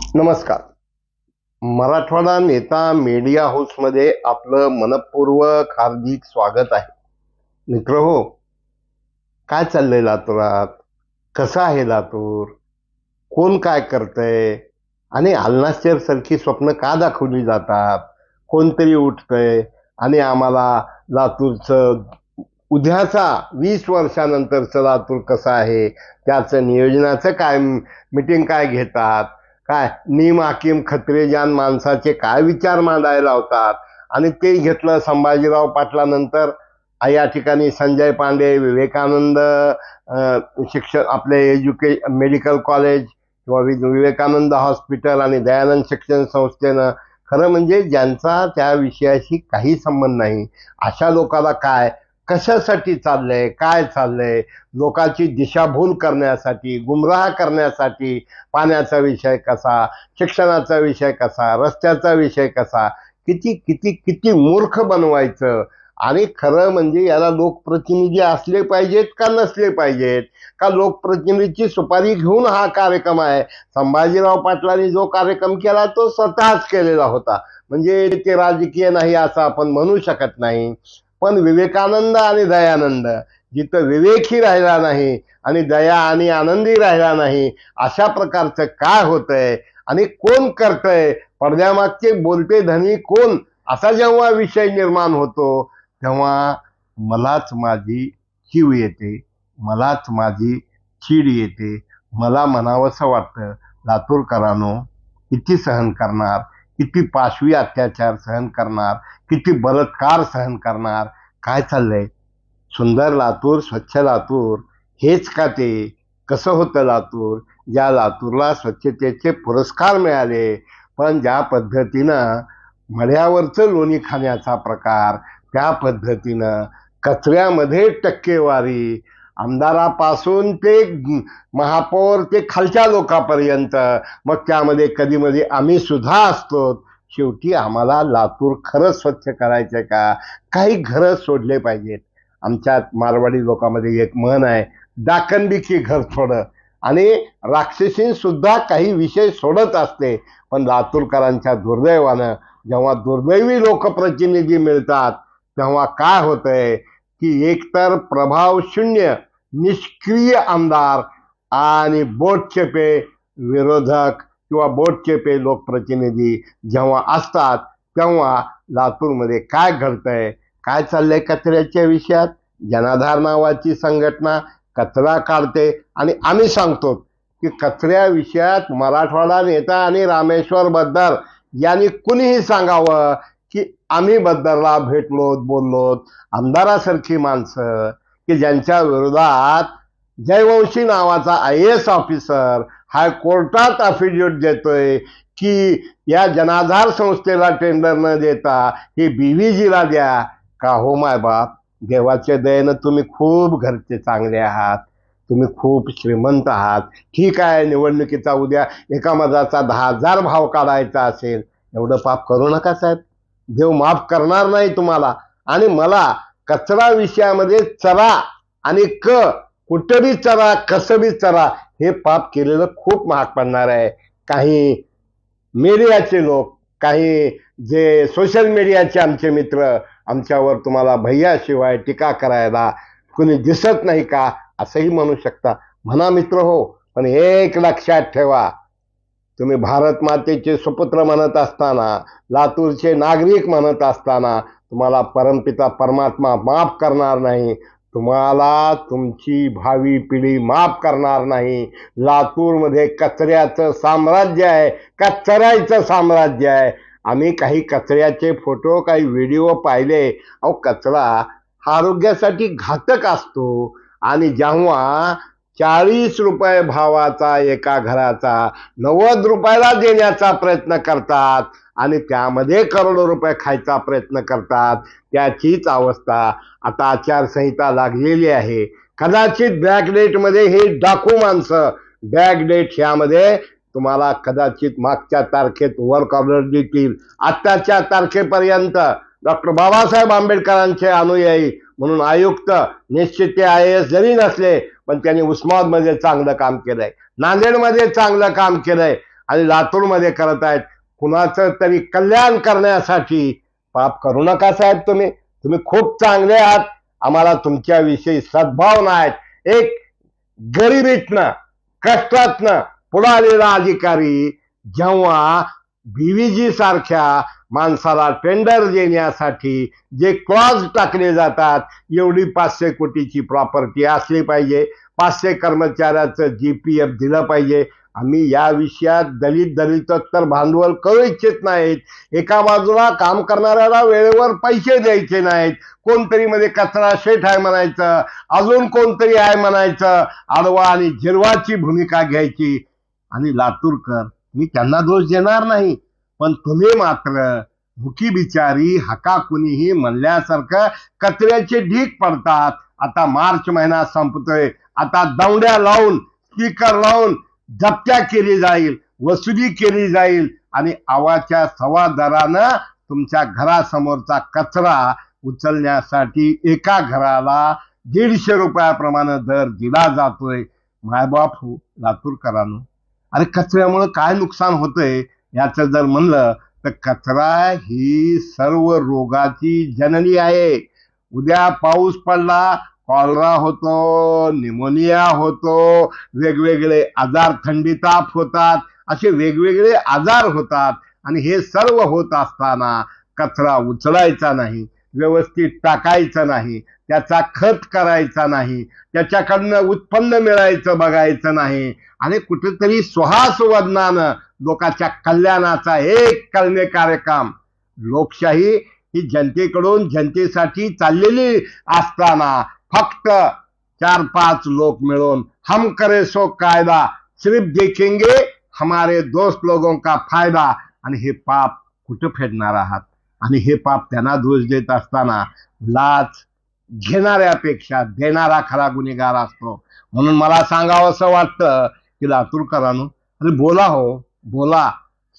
नमस्कार. मराठवाडा नेता मीडिया हाऊसमध्ये आपलं मनपूर्वक हार्दिक स्वागत आहे. मित्र हो काय चाललंय लातूरात? कसं आहे लातूर? कोण काय करतंय? आणि आलनाशेर सारखी स्वप्न का दाखवली जातात? कोणतरी उठतंय? आणि आम्हाला लातूरचं उद्याचा वीस वर्षानंतरचं लातूर कसं आहे? त्याचं नियोजनाचं काय मिटिंग काय घेतात? काय? नीम हाकीम खत्रेजान माणसाचे काय विचार मांडायला लावतात? आणि ते घेतलं संभाजीराव पाटलानंतर. या ठिकाणी संजय पांडे विवेकानंद शिक्षण आपले एज्युके मेडिकल कॉलेज किंवा वि- विवेकानंद हॉस्पिटल आणि दयानंद शिक्षण संस्थेनं. खरं म्हणजे ज्यांचा त्या विषयाशी काही संबंध नाही. अशा लोकाला काय? कशासाठी चाललंय काय चाललंय लोकांची दिशाभूल करण्यासाठी गुमराह करण्यासाठी पाण्याचा विषय कसा शिक्षणाचा विषय कसा रस्त्याचा विषय कसा किती किती किती मूर्ख बनवायचं आणि खरं म्हणजे याला लोकप्रतिनिधी असले पाहिजेत का नसले पाहिजेत? का लोकप्रतिनिधीची सुपारी घेऊन हा कार्यक्रम आहे? संभाजीराव पाटलांनी जो कार्यक्रम केला तो स्वतःच केलेला होता. म्हणजे ते राजकीय नाही असं आपण म्हणू शकत नाही. पण विवेकानंद आणि दयानंद जिथं विवेकही राहिला नाही आणि दया आणि आनंदी राहिला नाही अशा प्रकारचं काय होतंय आणि कोण करतंय? पडद्यामागचे बोलते धनी कोण? असा जेव्हा विषय निर्माण होतो तेव्हा मलाच माझी जीव येते मलाच माझी चीड येते मला म्हणावंसं वाटतं लातूरकरांनो किती सहन करणार? किती पाशवी अत्याचार सहन करणार किती बलात्कार सहन करणार काय चाललंय? सुंदर लातूर स्वच्छ लातूर हेच का ते? कसं होतं लातूर? ज्या लातूरला स्वच्छतेचे पुरस्कार मिळाले पण ज्या पद्धतीनं मळ्यावरचं लोणी खाण्याचा प्रकार त्या पद्धतीनं कचऱ्यामध्ये टक्केवारी आमदारापासून ते महापौर ते खालच्या लोकापर्यंत. मग त्यामध्ये कधी मध्ये आम्ही सुद्धा असतो. शेवटी आम्हाला लातूर खरंच स्वच्छ करायचं का? काही घरं सोडले पाहिजेत. आमच्या मारवाडी लोकांमध्ये एक म्हण आहे डाकणबिकी घर थोडं आणि राक्षसींसुद्धा काही विषय सोडत असते. पण लातूरकरांच्या दुर्दैवानं जेव्हा दुर्दैवी लोकप्रतिनिधी मिळतात तेव्हा काय होतंय? की एकतर प्रभाव शून्य निष्क्रिय आमदार आणि बोटचेपे विरोधक किंवा बोटचेपे लोकप्रतिनिधी जेव्हा असतात तेव्हा लातूरमध्ये काय घडतंय काय चाललंय कचऱ्याच्या विषयात? जनाधार नावाची संघटना कचरा काढते आणि आम्ही सांगतो की कचऱ्या विषयात मराठवाडा नेता आणि रामेश्वर बद्दर यांनी कुणीही सांगावं की आम्ही बद्दरला भेटलोत बोललोत आमदारासारखी माणसं की ज्यांच्या विरोधात जयवंशी नावाचा आय एस ऑफिसर हायकोर्टात अफिडेविट देतोय की या जनाधार संस्थेला टेंडर न देता हे बीव्हीजीला द्या. का हो माय बाप? देवाच्या दयेनं तुम्ही खूप घरचे चांगले आहात. तुम्ही खूप श्रीमंत आहात. ठीक आहे निवडणुकीचा उद्या एका मजाचा दहा हजार भाव काढायचा असेल. एवढं पाप करू नका साहेब. देव माफ करणार नाही तुम्हाला. आणि मला कचरा विषयामध्ये चरा आणि क कुठं बी चरा कसं बी चरा हे पाप केलेलं खूप महाग पडणार आहे. काही मीडियाचे लोक काही जे सोशल मीडियाचे आमचे मित्र आमच्यावर तुम्हाला भैयाशिवाय टीका करायला कुणी दिसत नाही का असंही म्हणू शकता. म्हणा मित्र हो पण एक लक्षात ठेवा. तुम्ही भारत मातेचे सुपुत्र म्हणत असताना लातूरचे नागरिक म्हणत असताना तुम्हाला परमपिता परमात्मा माफ करणार नाही. तुम्हाला तुमची भावी पिढी माफ करणार नाही. लातूरमध्ये कचऱ्याचं साम्राज्य आहे. कचऱ्याचं साम्राज्य आहे. आम्ही काही कचऱ्याचे फोटो काही व्हिडिओ पाहिले. अहो कचरा हा आरोग्यासाठी घातक असतो. आणि जेव्हा चाळीस रुपये भावाचा एका घराचा नव्वद रुपयाला देण्याचा प्रयत्न करतात आणि त्यामध्ये करोडो रुपये खायचा प्रयत्न करतात. त्याचीच अवस्था आता आचारसंहिता लागलेली आहे. कदाचित बॅक डेटमध्ये हे डाकू माणसं बॅक डेट ह्यामध्ये तुम्हाला कदाचित मागच्या तारखेत वर्क ऑर्डर देतील. आत्ताच्या तारखेपर्यंत डॉक्टर बाबासाहेब आंबेडकरांचे अनुयायी म्हणून आयुक्त निश्चित ते आय एस जरी नसले पण त्यांनी उस्मानमध्ये चांगलं काम केलंय. नांदेडमध्ये चांगलं काम केलंय. आणि लातूरमध्ये करत आहेत कुणाचं तरी कल्याण करण्यासाठी पाप करू नका साहेब तुम्ही. तुम्ही खूप चांगले आहात. आम्हाला तुमच्याविषयी सद्भावना आहेत. एक गरिबीतनं कष्टातनं आलेला अधिकारी जेव्हा बीवीजी सारख्या माणसाला टेंडर देण्यासाठी जे क्लॉज टाकले जातात एवढी पाचशे कोटीची प्रॉपर्टी असली पाहिजे. पाचशे कर्मचाऱ्याचं जी पी एफ दिलं पाहिजे. आम्ही या विषयात दलित दलितोत्तर भांडवल करू इच्छित नाहीत. एका बाजूला काम करणाऱ्याला वेळेवर पैसे द्यायचे नाहीत. कोणतरी मध्ये कचरा शेठ आहे म्हणायचं अजून कोणतरी आहे म्हणायचं आडवा आणि जिरवाची भूमिका घ्यायची. आणि लातूरकर मी त्यांना दोष देणार नाही. पण तुम्ही मात्र भुकी बिचारी हका कुणीही म्हणल्यासारखं कचऱ्याचे ढीग पडतात. आता मार्च महिना संपतोय. आता दौड्या लावून स्पीकर लावून जप्त्या केली जाईल वसुली केली जाईल आणि आवाच्या सवा दरानं तुमच्या घरासमोरचा कचरा उचलण्यासाठी एका घराला दीडशे रुपयाप्रमाणे दर दिला जातोय. मायबाप हो लातूरकरांनो. अरे कचऱ्यामुळे काय नुकसान होतंय? याचं जर म्हणलं तर कचरा ही सर्व रोगाची जननी आहे. उद्या पाऊस पडला कॉलरा होतो निमोनिया होतो वेगवेगळे आजार थंडी ताप होतात असे वेगवेगळे आजार होतात. आणि हे सर्व होत असताना कचरा उचलायचा नाही. व्यवस्थित टाकायचं नाही त्याचा खत करायचा नाही त्याच्याकडनं उत्पन्न मिळायचं बघायचं नाही आणि कुठेतरी सुहास वदनानं लोकांच्या कल्याणाचा एक करणे कार्यक्रम. लोकशाही ही जनतेकडून जनतेसाठी चाललेली असताना फक्त चार पाच लोक मिळून हम करे सो कायदा सिर्फ देखेंगे हमारे दोस्त लोगों का फायदा आणि हे पाप कुठं फेडणार आहात? आणि हे पाप त्यांना दोष देत असताना लाच घेणाऱ्यापेक्षा देणारा खरा गुन्हेगार असतो. म्हणून मला सांगावं असं वाटतं की लातूरकरांनो अरे बोला हो बोला.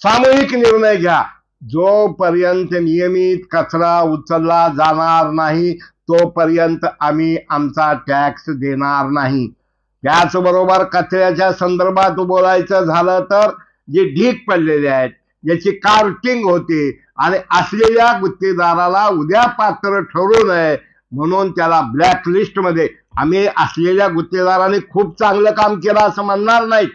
सामूहिक निर्णय घ्या. जोपर्यंत नियमित कचरा उचलला जाणार नाही तोपर्यंत आम्ही आमचा टॅक्स देणार नाही. त्याचबरोबर कचऱ्याच्या संदर्भात बोलायचं झालं तर जे ढीक पडलेले आहेत याची कार्टिंग होते. आणि असलेल्या गुत्तेदाराला उद्या पात्र ठरू नये म्हणून त्याला ब्लॅकलिस्टमध्ये मध्ये आम्ही असलेल्या गुत्तेदाराने खूप चांगलं काम केलं असं म्हणणार नाही.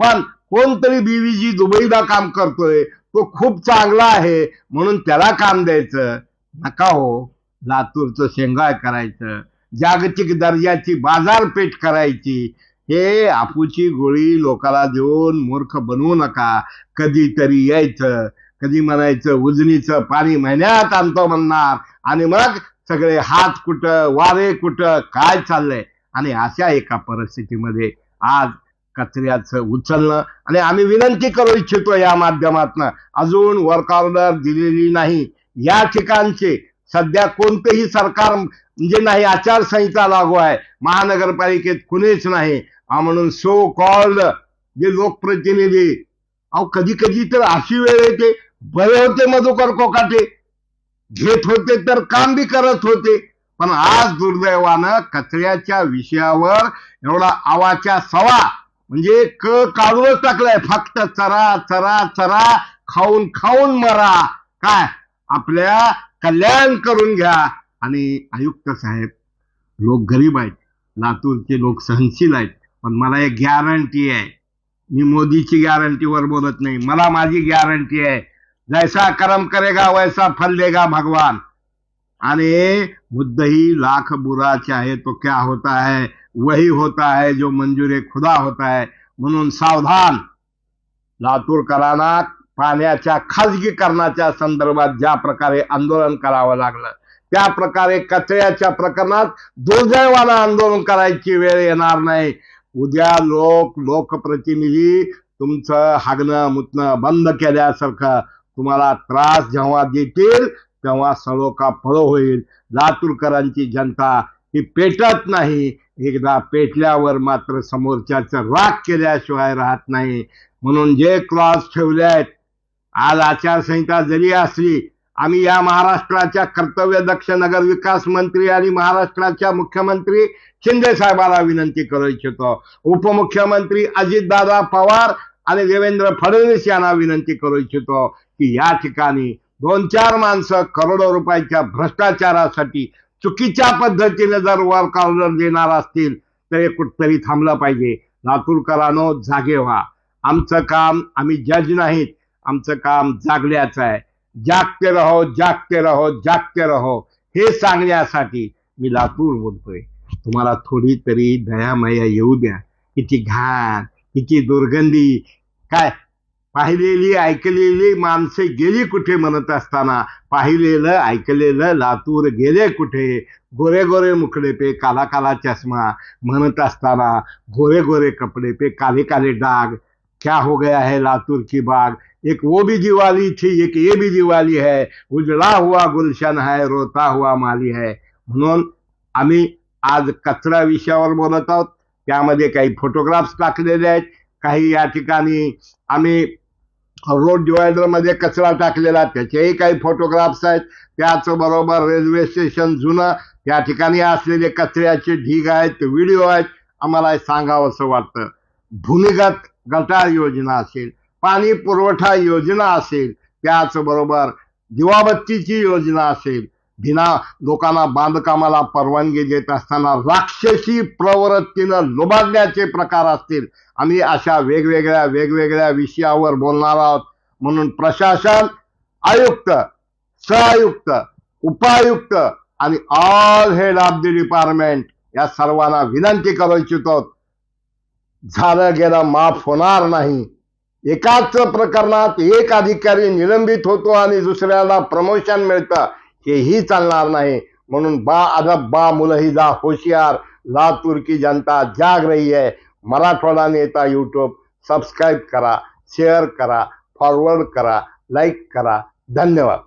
पण कोणतरी बीवीजी दुबईला काम करतोय. तो खूप चांगला आहे म्हणून त्याला काम द्यायचं. नका हो. लातूरचं शेंगाळ करायचं. जागतिक दर्जाची बाजारपेठ करायची. हे आपूची गोळी लोकाला देऊन मूर्ख बनवू नका. कधीतरी यायचं कधी म्हणायचं उजनीचं पाणी महिन्यात आणतो म्हणणार. आणि मग सगळे हात कुठं वारे कुठं काय चाललंय? आणि अशा एका परिस्थितीमध्ये आज कचऱ्याचं उचलणं. आणि आम्ही विनंती करू इच्छितो या माध्यमातनं. अजून वर्क ऑर्डर दिलेली नाही. या ठिकाणचे सध्या कोणतंही सरकार म्हणजे नाही आचारसंहिता लागू आहे. महानगरपालिकेत कुणीच नाही. हा म्हणून सो कॉल्ड जे लोकप्रतिनिधी अहो कधी कधी तर अशी वेळ येते बरे होते मधुकर कोकाटे. घेत होते तर काम बी करत होते. पण आज दुर्दैवानं कचऱ्याच्या विषयावर एवढा आवाच्या सवा म्हणजे क काढूनच टाकलाय. फक्त चरा चरा चरा खाऊन खाऊन मरा. काय? आपल्या कल्याण करून घ्या. आणि आयुक्त साहेब लोक गरीब आहेत. लातूरचे लोक सहनशील आहेत. पण मला एक गॅरंटी आहे. मी मोदीची गॅरंटीवर बोलत नाही. मला माझी गॅरंटी आहे. जैसा कर्म करेगा वैसा फल देगा भगवान. आणि मुद्दही लाख बुरा चाहे तो क्या होता है वही होता है जो मंजूर खुदा होता है. म्हणून सावधान. लातूरकरांना पाण्याच्या खाजगीकरणाच्या संदर्भात ज्या प्रकारे आंदोलन करावं लागलं त्या प्रकारे कचऱ्याच्या प्रकरणात दुर्दैवानं आंदोलन करायची वेळ येणार नाही. उद्या लोक लोकप्रतिनिधी तुमचं हागणं मुतणं बंद केल्यासारखं तुम्हाला त्रास जेव्हा देतील तेव्हा सलोका फळ होईल. लातूरकरांची जनता ही पेटत नाही. एकदा पेटल्यावर मात्र समोरच्याचं राग केल्याशिवाय राहत नाही. म्हणून जे क्लॉज ठेवले आहेत आज आचारसंहिता जरी असली आम्ही या महाराष्ट्राच्या कर्तव्यदक्ष नगर विकास मंत्री आणि महाराष्ट्राच्या मुख्यमंत्री शिंदे साहेबाला विनंती करू इच्छितो. उपमुख्यमंत्री अजितदादा पवार आणि देवेंद्र फडणवीस यांना विनंती करू इच्छितो की या ठिकाणी दोन चार माणसं करोडो रुपयाच्या भ्रष्टाचारासाठी चुकीच्या पद्धतीने जर वर्क ऑर्डर देणार असतील तर हे कुठतरी थांबलं पाहिजे. लातूरकरांनो जागे व्हा. आमचं काम आम्ही जज नाहीत. आमचं काम जागल्याचं आहे. जागते रहो जागते रहो जागते रहो. हे सांगण्यासाठी मी लातूर बोलतोय. तुम्हाला थोडी तरी दयामया येऊ द्या. किती घाण किती दुर्गंधी. काय पाहिलेली ऐकलेली माणसे गेली कुठे म्हणत असताना? पाहिलेलं ऐकलेलं लातूर गेले कुठे? गोरे गोरे मुखडे पे काला काला चष्मा म्हणत असताना गोरे गोरे कपडे पे काले काले डाग. क्या हो गया है लातूर की बाग? एक वो भी दिवाली थी एक ये भी दिवाली है। उजड़ा हुआ गुलशन है रोता हुआ माली है। म्हणून आम्ही आज कचरा विषयावर बोलत आहोत. त्यामध्ये काही फोटोग्राफ्स टाकलेले आहेत. काही या ठिकाणी आम्ही रोड डिवायडरमध्ये कचरा टाकलेला त्याचेही काही फोटोग्राफ्स आहेत. त्याचबरोबर रेल्वे स्टेशन जुनं त्या ठिकाणी असलेले कचऱ्याचे ढीग आहेत व्हिडिओ आहेत. आम्हाला सांगावं असं वाटतं. भूमिगत गटार योजना असेल. पाणी पुरवठा योजना असेल त्याचबरोबर दिवाबत्तीची योजना असेल बिना लोकांना बांधकामाला परवानगी देत असताना राक्षसी प्रवृत्तीनं लुबाडण्याचे प्रकार असतील. आम्ही अशा वेगवेगळ्या वेगवेगळ्या विषयावर बोलणार आहोत. म्हणून प्रशासन आयुक्त सहआयुक्त उपायुक्त आणि all head of the department या सर्वांना विनंती करू इच्छितो. झालं गेलं माफ होणार नाही. एकाच प्रकरणात एक अधिकारी निलंबित होतो आणि दुसऱ्याला प्रमोशन मिळतं हेही चालणार नाही. म्हणून बा अदब बा मुलहिदा होशियार लातूर की जनता जाग रही आहे. मराठवाडा नेता यूट्यूब सबस्क्राईब करा शेअर करा फॉरवर्ड करा लाईक करा. धन्यवाद.